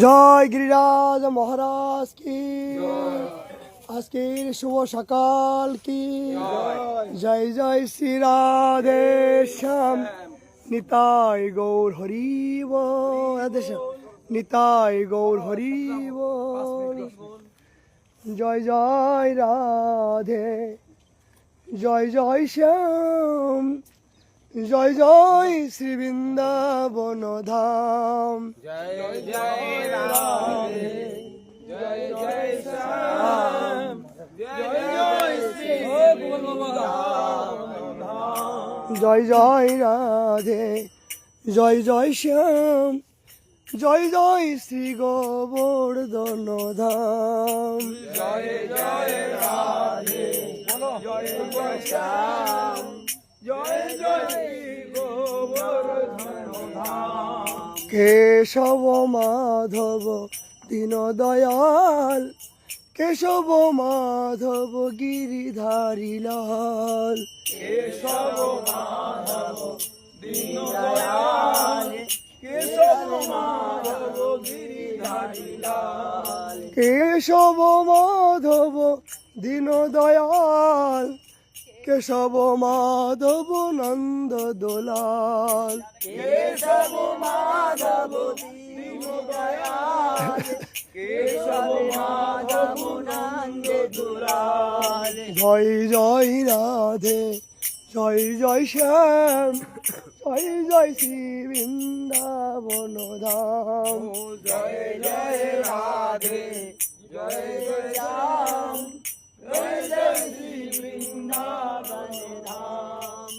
জয় গিরিরাজ মহারাজ কি? আজকের শুভ সকাল কি? জয় জয় শ্রী রাধে শ্যাম। নিতাই গৌর হরিব। নিতাই গৌর হরিব। জয় জয় রাধে। জয় জয় শ্যাম। জয় জয় শ্রী বৃন্দাবন ধাম। জয় জয় রাধে। জয় জয় শ্যাম। জয় জয় শ্রী গোবর্ধন ধাম। কেশব মাধব দীন দয়াল কেশব মাধব গিরিধারী লাল। কেশব মাধব দীন দয়াল কেশব মাধব নন্দ দোলাল। জয় জয় রাধে জয় জয় শ্যাম জয় জয় শ্রী বৃন্দাবন ধাম জয়